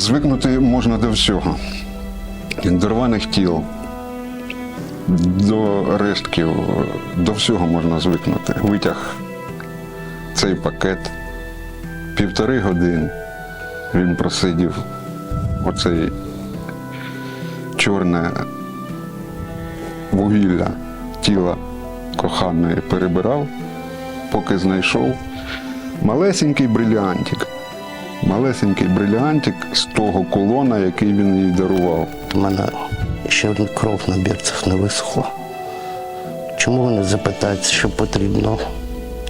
Звикнути можна до всього. До рваних тіл, до рештків, до всього можна звикнути. Витяг цей пакет. Півтори години він просидів оцей чорне вугілля тіла коханої перебирав, поки знайшов малесенький бриліантик. Малесенький бриліантик з того колона, який він їй дарував. У мене ще кров на бірцях не висохла. Чому ви не запитаєте, що потрібно?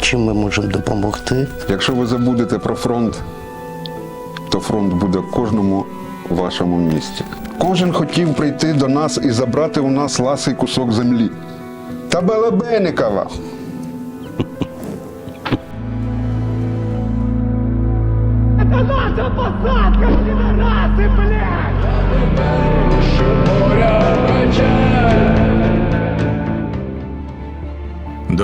Чим ми можемо допомогти? Якщо ви забудете про фронт, то фронт буде в кожному вашому місті. Кожен хотів прийти до нас і забрати у нас ласий кусок землі. Та Балабеникова!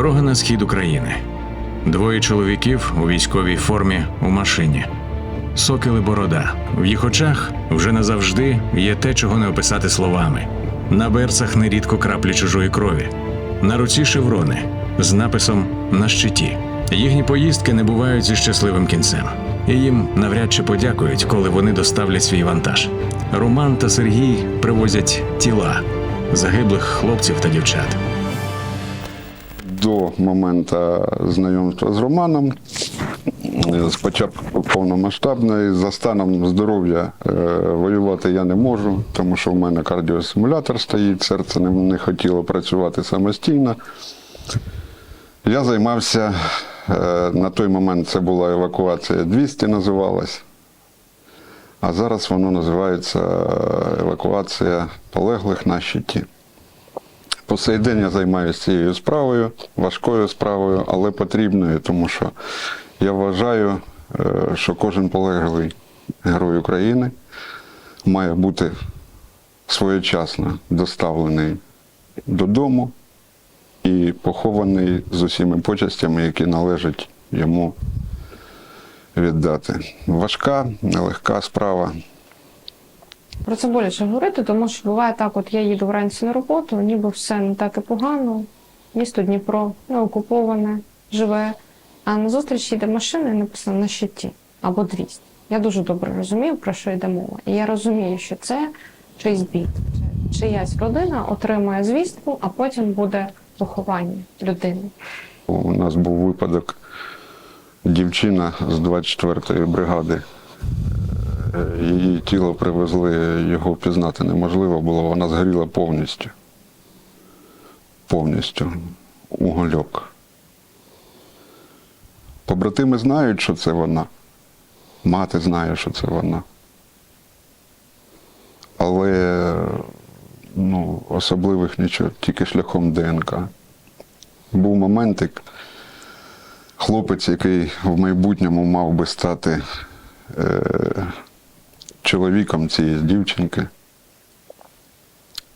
Дорога на схід України. Двоє чоловіків у військовій формі у машині. Сокіли борода. В їх очах вже назавжди є те, чого не описати словами. На берцах нерідко краплі чужої крові. На руці шеврони з написом на щиті. Їхні поїздки не бувають зі щасливим кінцем. І їм навряд чи подякують, коли вони доставлять свій вантаж. Роман та Сергій привозять тіла загиблих хлопців та дівчат. До моменту знайомства з Романом, е, спочатку повномасштабної, за станом здоров'я е, воювати я не можу, тому що в мене кардіосимулятор стоїть, серце не, хотіло працювати самостійно. Я займався, е, на той момент це була евакуація 200 називалась, а зараз воно називається евакуація полеглих на щиті. По сей день я займаюся цією справою, важкою справою, але потрібною, тому що я вважаю, е, що кожен полеглий герой України має бути своєчасно доставлений додому і похований з усіма почастями, які належать йому віддати. Важка, нелегка справа. Про це боляче говорити, тому що буває так, от я їду вранці на роботу, ніби все не так і погано. Місто Дніпро не окуповане, живе. А на зустріч йде машина і написано на щиті або 200. Я дуже добре розумію, про що йде мова. І я розумію, що це чийсь бід. Чиясь родина отримує звістку, а потім буде поховання людини. У нас був випадок дівчина з 24-ї бригади. Е, Її тіло привезли, його впізнати неможливо було, вона згоріла повністю. Повністю. Угольок. Побратими знають, що це вона. Мати знає, що це вона. Але ну, особливих нічого, тільки шляхом ДНК. Був моментик, хлопець, який в майбутньому мав би стати е, чоловіком цієї дівчинки,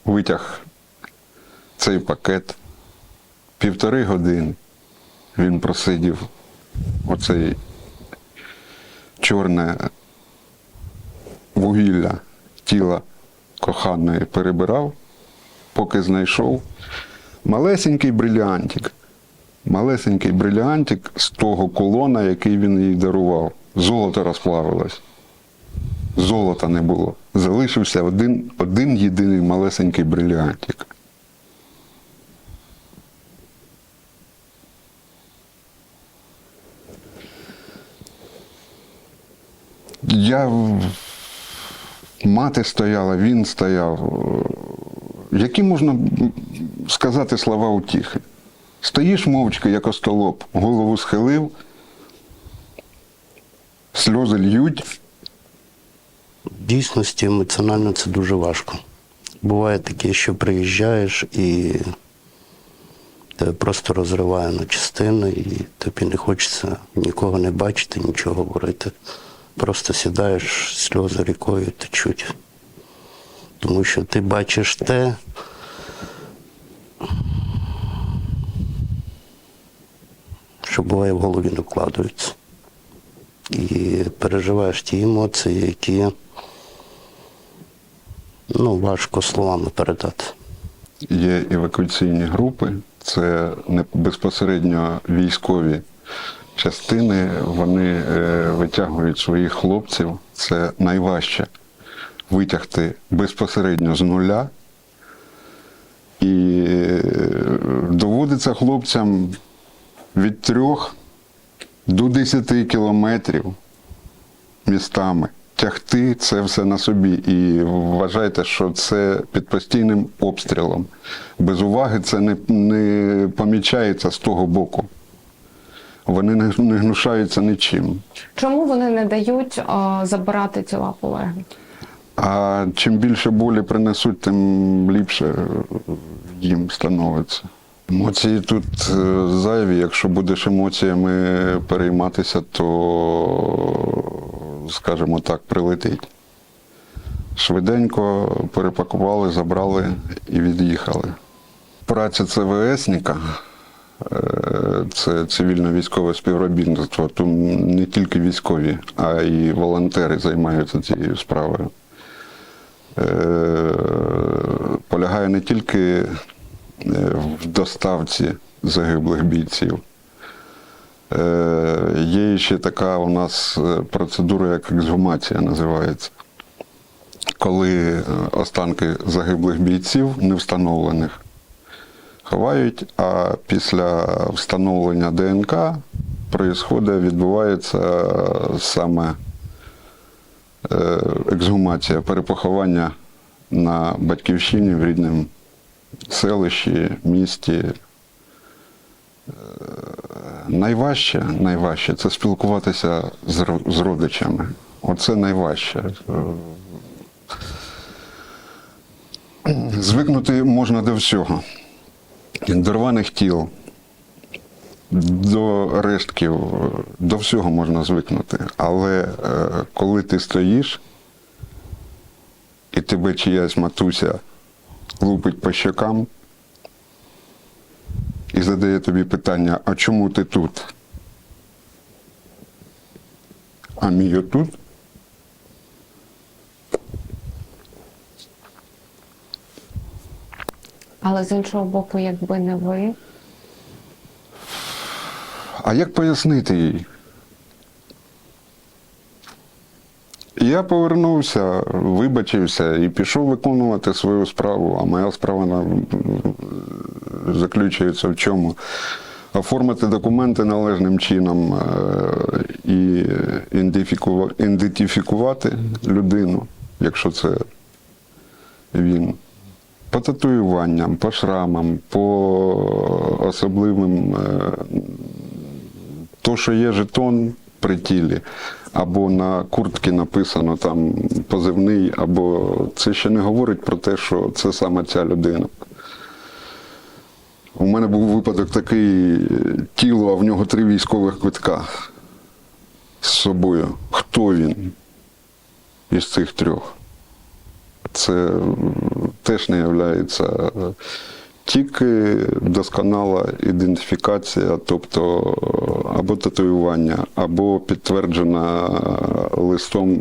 витяг цей пакет. Півтори години він просидів оцей чорне вугілля тіла коханої перебирав, поки знайшов малесенький бриліантик. Малесенький бриліантик з того колона, який він їй дарував. Золото розплавилось. Золота не було. Залишився один, один єдиний малесенький бриліантик. Я мати стояла, він стояв. Які можна сказати слова утіхи? Стоїш мовчки, як остолоп, голову схилив, сльози льють. Дійсності емоціонально це дуже важко. Буває таке, що приїжджаєш і тебе просто розриває на частини, і тобі не хочеться нікого не бачити, нічого говорити. Просто сідаєш, сльози рікою течуть. Тому що ти бачиш те, що буває в голові не вкладаються. І переживаєш ті емоції, які Ну, важко словами передати. Є евакуаційні групи, це не безпосередньо військові частини. Вони е, витягують своїх хлопців. Це найважче витягти безпосередньо з нуля. І е, доводиться хлопцям від трьох до 10 кілометрів містами. Тягти це все на собі. І вважайте, що це під постійним обстрілом. Без уваги це не, не помічається з того боку. Вони не, не гнушаються нічим. Чому вони не дають а, забирати тіла полеглих? А чим більше болі принесуть, тим ліпше їм становиться. Емоції тут е, зайві. Якщо будеш емоціями перейматися, то, скажімо так, прилетить. Швиденько перепакували, забрали і від'їхали. Праця ЦВСника е, це цивільно-військове співробітництво. Тут не тільки військові, а й волонтери займаються цією справою. Е, полягає не тільки е, в доставці загиблих бійців. Е, Є ще така у нас е, процедура, як ексгумація називається. Коли е, останки загиблих бійців невстановлених ховають, а після встановлення ДНК відбувається саме ексгумація, перепоховання на батьківщині в рідному селищі, місті. Найважче, найважче це спілкуватися з, родичами. Оце найважче. Звикнути можна до всього. До рваних тіл, до рештків, до всього можна звикнути. Але е, коли ти стоїш і тебе чиясь матуся лупить по щокам і задає тобі питання, а чому ти тут? А мій отут? Але з іншого боку, якби не ви, А як пояснити їй? Я повернувся, вибачився і пішов виконувати свою справу. А моя справа заключується в чому? Оформити документи належним чином е, і ідентифікувати людину, якщо це він. По татуюванням, по шрамам, по особливим е, то, що є жетон при тілі, або на куртці написано там позивний, або це ще не говорить про те, що це саме ця людина. У мене був випадок такий е, тіло, а в нього три військових квитка з собою. Хто він із цих трьох? Це теж не є тільки досконала ідентифікація, тобто або татуювання, або підтверджена листом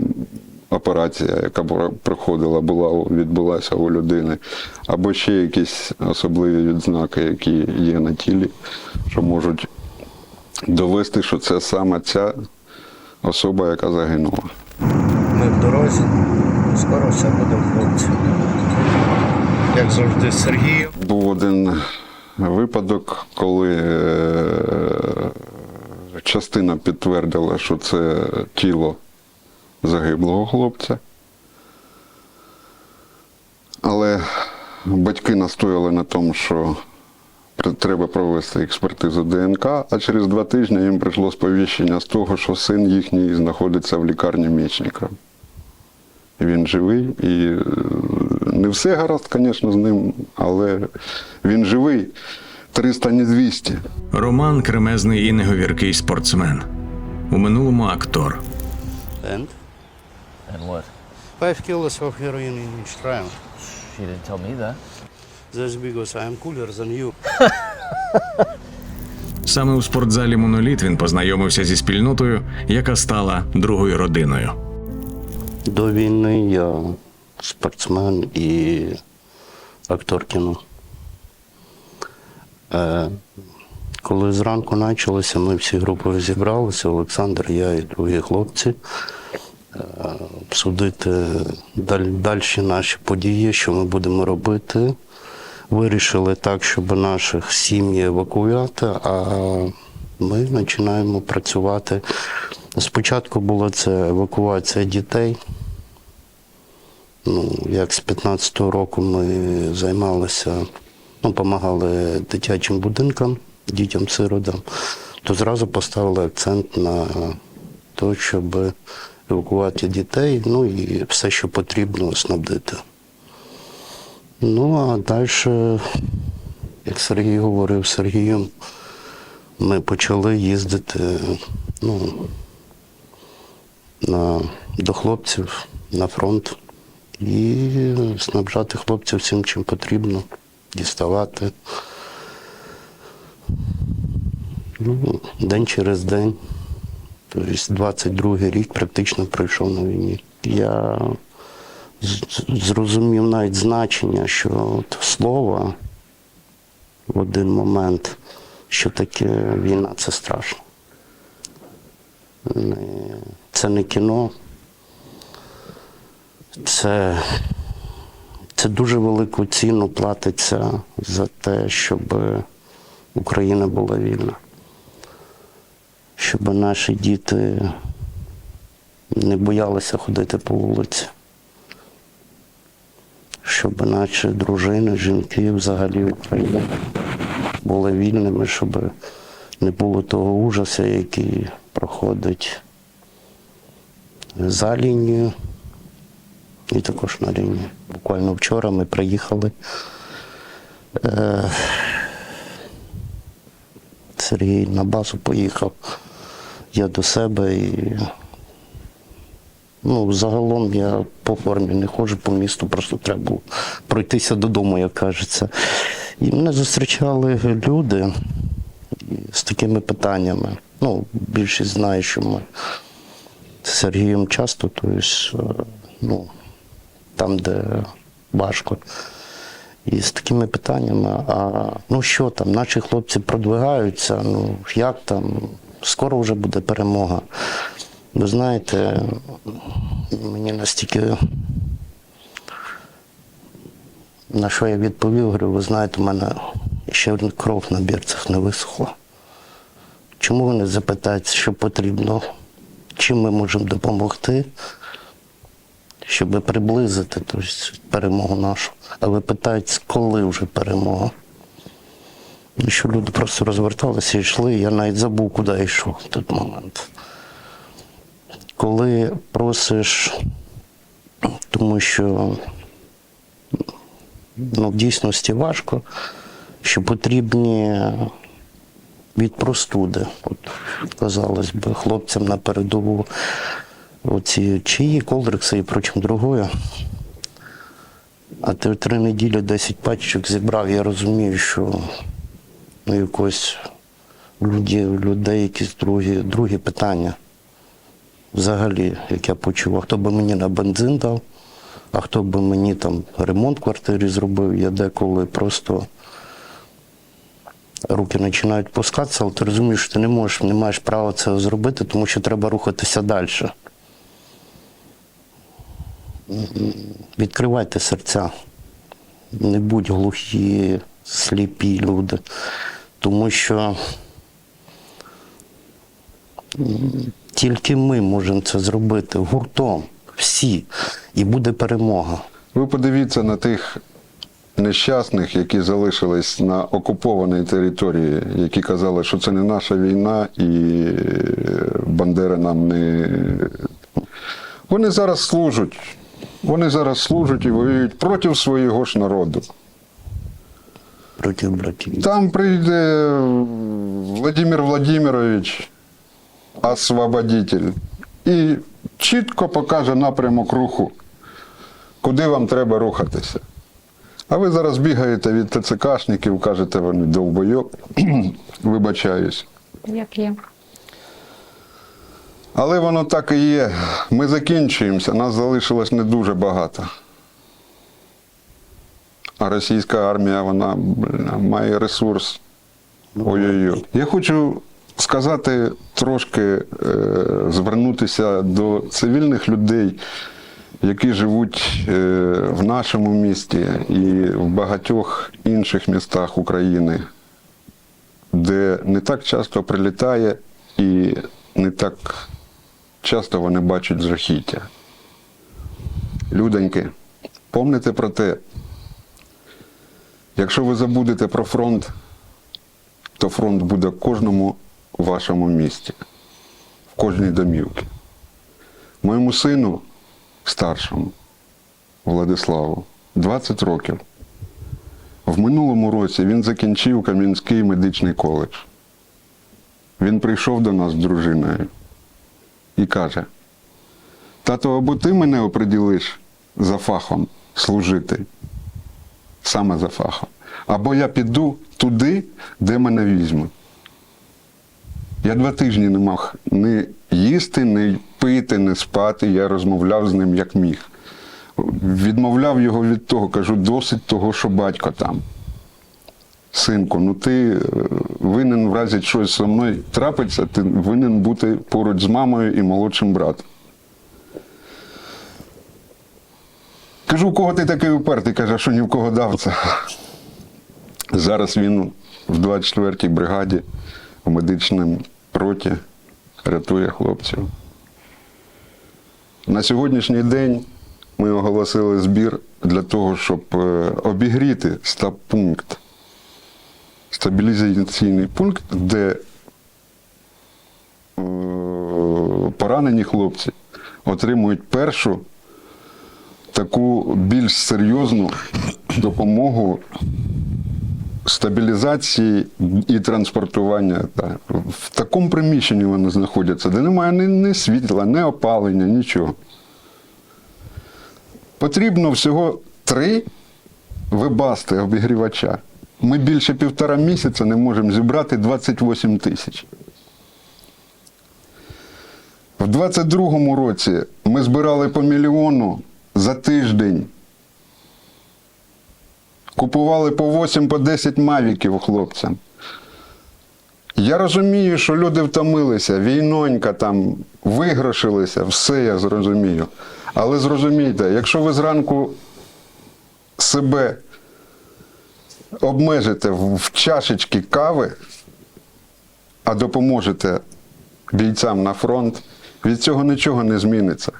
операція, яка проходила, була відбулася у людини, або ще якісь особливі відзнаки, які є на тілі, що можуть довести, що це саме ця особа, яка загинула. Ми в дорозі, скоро все буде хлопці. Як завжди, з Сергієм. Був один випадок, коли е, частина підтвердила, що це тіло загиблого хлопця. Але батьки настояли на тому, що треба провести експертизу ДНК, а через два тижні їм прийшло сповіщення з того, що син їхній знаходиться в лікарні Мічника. Він живий і е, не все гаразд, звісно, з ним, але він живий. 300, не 200. Роман кремезний і неговіркий спортсмен. У минулому актор. And And what? five kilos of heroin in each. She didn't tell me that. That's because I am cooler than you. Саме у спортзалі Моноліт він познайомився зі спільнотою, яка стала другою родиною. До війни я спортсмен і актор кіно. Е, коли зранку почалося, ми всі групою зібралися, Олександр, я і другі хлопці, обсудити далі, наші події, що ми будемо робити. Вирішили так, щоб наших сім'ї евакуювати, а ми починаємо працювати. Спочатку була це евакуація дітей. Ну, як з 15-го року ми займалися, ну, допомагали дитячим будинкам, дітям-сиротам, то зразу поставили акцент на те, щоб евакувати дітей, ну і все, що потрібно, снабдити. Ну, а далі, як Сергій говорив з Сергієм, ми почали їздити ну, на, до хлопців на фронт і снабжати хлопців всім, чим потрібно, діставати. Ну, день через день. Тобто 22-й рік практично пройшов на війні. Я зрозумів навіть значення, що от слово в один момент, що таке війна це страшно. Це не кіно. Це, це дуже велику ціну платиться за те, щоб Україна була вільна. Щоб наші діти не боялися ходити по вулиці. Щоб наші дружини, жінки взагалі Україна були вільними, щоб не було того ужасу, який проходить за лінією і також на лінії. Буквально вчора ми приїхали. Е, Сергій на базу поїхав. Я до себе і ну, загалом я по формі не ходжу по місту, просто треба було пройтися додому, як кажеться. І мене зустрічали люди з такими питаннями. Ну, більшість знає, що ми з Сергієм часто, тобто, ну, там, де важко. І з такими питаннями, а ну що там, наші хлопці продвигаються, ну як там, скоро вже буде перемога. Ви знаєте, мені настільки, на що я відповів, говорю, ви знаєте, у мене ще кров на бірцях не висохла. Чому ви не запитаєте, що потрібно, чим ми можемо допомогти? щоб приблизити тобто, перемогу нашу. А ви питаєте, коли вже перемога? І що люди просто розверталися і йшли, я навіть забув, куди йшов в той момент. Коли просиш, тому що ну, в дійсності важко, що потрібні від простуди. От, казалось би, хлопцям на передову оці чиї, колдрекси і прочим другое. А ти три неділі 10 пачок зібрав, я розумію, що якось у людей, людей якісь другі, другі питання. Взагалі, як я почув, а хто би мені на бензин дав, а хто би мені там ремонт в квартирі зробив, я деколи просто руки починають пускатися, але ти розумієш, що ти не можеш, не маєш права це зробити, тому що треба рухатися далі. Відкривайте серця, не будь глухі, сліпі люди, тому що тільки ми можемо це зробити гуртом, всі, і буде перемога. Ви подивіться на тих нещасних, які залишились на окупованій території, які казали, що це не наша війна і Бандера нам не. Вони зараз служать. Вони зараз служать і воюють проти свого ж народу. Проти братів. Там прийде Владимир Владимирович, освободитель, і чітко покаже напрямок руху, куди вам треба рухатися. А ви зараз бігаєте від ТЦКшників, кажете, вони довбойоб, вибачаюсь. Як є. Але воно так і є. Ми закінчуємося, нас залишилось не дуже багато. А російська армія, вона має ресурс. Ой-ой-ой. Я хочу сказати трошки, е, звернутися до цивільних людей, які живуть е, в нашому місті і в багатьох інших містах України, де не так часто прилітає і не так часто вони бачать жахіття. Людоньки, помните про те, якщо ви забудете про фронт, то фронт буде в кожному вашому місті, в кожній домівці. Моєму сину старшому, Владиславу, 20 років. В минулому році він закінчив Кам'янський медичний коледж. Він прийшов до нас з дружиною і каже: Тато, або ти мене оприділиш за фахом служити, саме за фахом, або я піду туди, де мене візьмуть. Я два тижні не мав ні їсти, ні пити, ні спати. Я розмовляв з ним як міг. Відмовляв його від того, кажу, досить того, що батько там. Синку, ну ти е, винен в разі щось зі мною трапиться, ти винен бути поруч з мамою і молодшим братом. Кажу, у кого ти такий упертий? Каже, що ні в кого дав це. Зараз він в 24-й бригаді в медичному роті рятує хлопців. На сьогоднішній день ми оголосили збір для того, щоб е, обігріти стаб-пункт, стабілізаційний пункт, де е, поранені хлопці отримують першу таку більш серйозну допомогу стабілізації і транспортування. В такому приміщенні вони знаходяться, де немає ні, ні світла, ні опалення, нічого. Потрібно всього три вибасти обігрівача. Ми більше півтора місяця не можемо зібрати 28 тисяч. В 22-му році ми збирали по мільйону за тиждень. Купували по 8 по 10 мавіків хлопцям. Я розумію, що люди втомилися, війнонька там, вигрошилися, все я зрозумію. Але зрозумійте, якщо ви зранку себе обмежите в чашечки кави, а допоможете бійцям на фронт, від цього нічого не зміниться.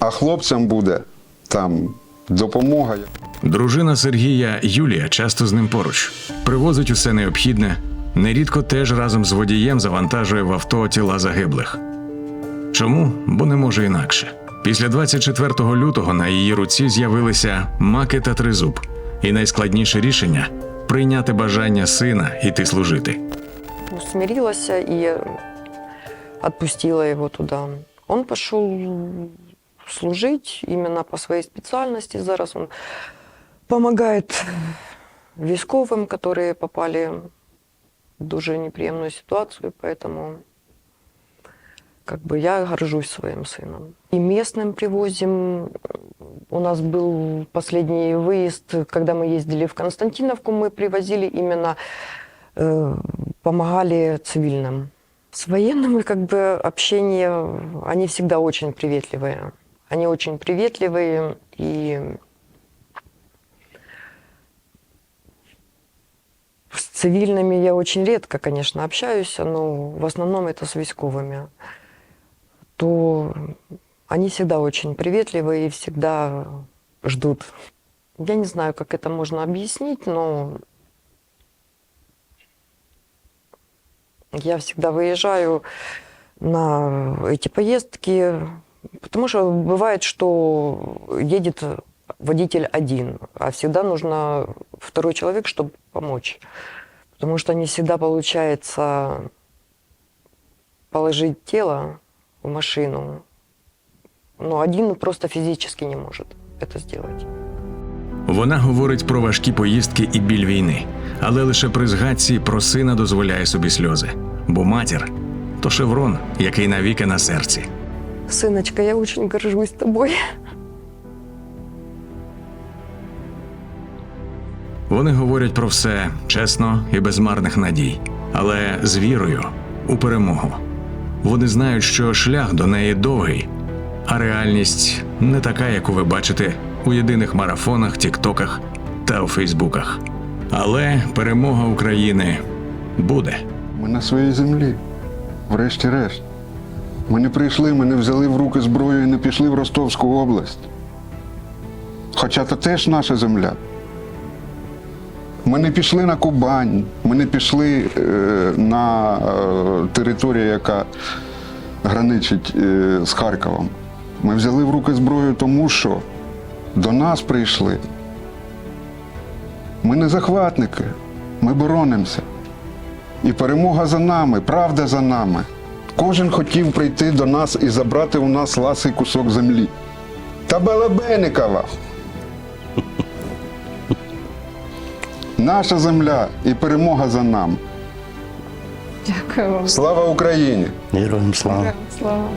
А хлопцям буде там допомога. Дружина Сергія Юлія часто з ним поруч. Привозить усе необхідне, нерідко теж разом з водієм завантажує в авто тіла загиблих. Чому? Бо не може інакше. Після 24 лютого на її руці з'явилися маки та тризуб, і найскладніше рішення прийняти бажання сина йти служити. Ну, смирилась и отпустила его туда. Он пошел служить именно по своей специальности. Зараз он помогает військовым, которые попали в дуже неприемную ситуацию, поэтому как бы я горжусь своим сыном. И местным привозим. У нас был последний выезд, когда мы ездили в Константиновку, мы привозили именно э, помогали цивильным. С военными как бы общение, они всегда очень приветливые. Они очень приветливые и с цивильными я очень редко, конечно, общаюсь, но в основном это с військовыми. То они всегда очень приветливые и всегда ждут. Я не знаю, как это можно объяснить, но Я всегда выезжаю на эти поездки, потому что бывает, что едет водитель один, а всегда нужно второй человек, чтобы помочь. Потому что не всегда получается положить тело в машину. Но один просто физически не может это сделать. Вона говорить про важкі поїздки і біль війни, але лише при згадці про сина дозволяє собі сльози. Бо матір то шеврон, який навіки на серці. Сыночка, я очень горжусь тобой. Вони говорять про все чесно і без марних надій, але з вірою у перемогу. Вони знають, що шлях до неї довгий, а реальність не така, яку ви бачите у єдиних марафонах, тіктоках та у Фейсбуках. Але перемога України буде. Ми на своїй землі, врешті-решт. Ми не прийшли, ми не взяли в руки зброю і не пішли в Ростовську область. Хоча це теж наша земля. Ми не пішли на Кубань, ми не пішли е, на е, територію, яка граничить е, з Харковом. Ми взяли в руки зброю, тому що до нас прийшли. Ми не захватники, ми боронимося. І перемога за нами, правда за нами. Кожен хотів прийти до нас і забрати у нас ласий кусок землі. Та Балабеникова. Наша земля і перемога за нам. Дякую вам. Слава Україні! Героям слава. Слава.